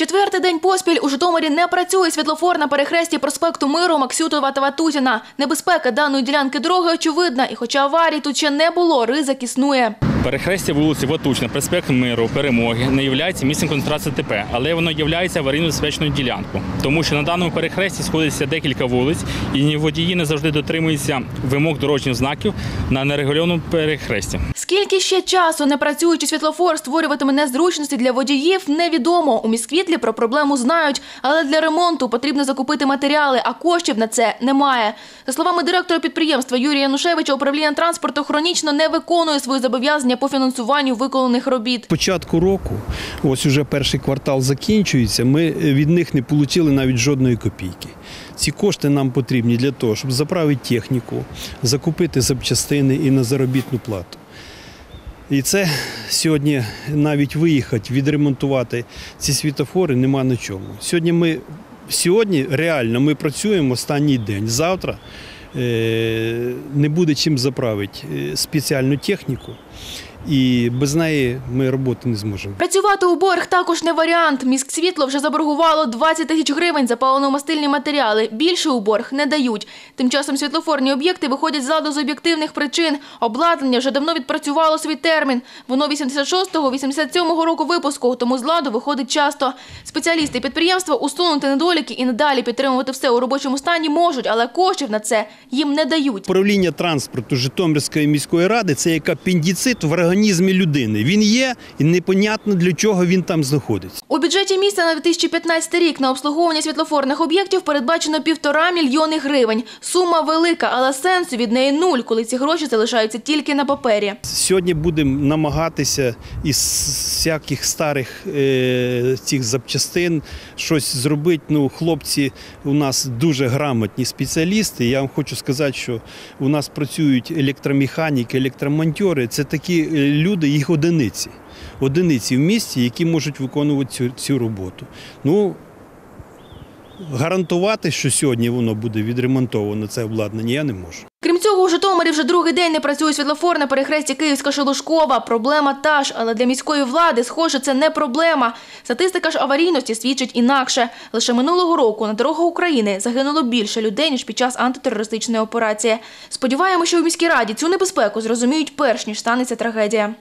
Четвертий день поспіль у Житомирі не працює світлофор на перехресті проспекту Миру, Максютова та Ватутіна. Небезпека даної ділянки дороги очевидна, і хоча аварій тут ще не було, ризик існує. Перехрестя вулиці Ватучна, проспект Миру, Перемоги не є місцем концентрації ТП, але воно є аварійно безпечною ділянкою, тому що на даному перехресті сходиться декілька вулиць, і водії не завжди дотримуються вимог дорожніх знаків на нерегульованому перехресті. Скільки ще часу непрацюючий світлофор створюватиме незручності для водіїв, невідомо. У міськвітлі про проблему знають, але для ремонту потрібно закупити матеріали, а коштів на це немає. За словами директора підприємства Юрія Янушевича, управління транспорту хронічно не виконує свої зобов'язання по фінансуванню виконаних робіт. початку року, ось уже перший квартал закінчується, ми від них не отримали навіть жодної копійки. Ці кошти нам потрібні для того, щоб заправити техніку, закупити запчастини і на заробітну плату. І це сьогодні навіть виїхати, відремонтувати ці світофори нема на чому. Сьогодні ми сьогодні реально ми працюємо останній день. Завтра е, не буде чим заправити е, спеціальну техніку, і без неї ми роботи не зможемо. Працювати у борг також не варіант. Міськсвітло вже заборгувало 20 тисяч гривень за паливно-мастильні матеріали. Більше у борг не дають. Тим часом світлофорні об'єкти виходять з ладу з об'єктивних причин. Обладнання вже давно відпрацювало свій термін. Воно 86-го, 87-го року випуску, тому з ладу виходить часто. Спеціалісти підприємства усунути недоліки і надалі підтримувати все у робочому стані можуть, але коштів на це їм не дають. Управління транспорту Житомирської міської ради це як апендицит в організмі людини. Він є і непонятно для чого він там знаходиться. У бюджеті міста на 2015 рік на обслуговування світлофорних об'єктів передбачено півтора мільйони гривень. Сума велика, але сенсу від неї нуль, коли ці гроші залишаються тільки на папері. Сьогодні будемо намагатися із всяких старих е, цих запчастин щось зробити. Ну, хлопці у нас дуже грамотні спеціалісти. Я вам хочу сказати, що у нас працюють електромеханіки, електромонтери. Це такі е, люди, їх одиниці. Одиниці в місті, які можуть виконувати цю, цю роботу. Ну, гарантувати, що сьогодні воно буде відремонтовано, це обладнання, я не можу. Крім цього, у Житомирі вже другий день не працює світлофор на перехресті Київська-Шелушкова. Проблема та ж, але для міської влади, схоже, це не проблема. Статистика ж аварійності свідчить інакше. Лише минулого року на дорогах України загинуло більше людей, ніж під час антитерористичної операції. Сподіваємося, що у міській раді цю небезпеку зрозуміють перш ніж станеться трагедія.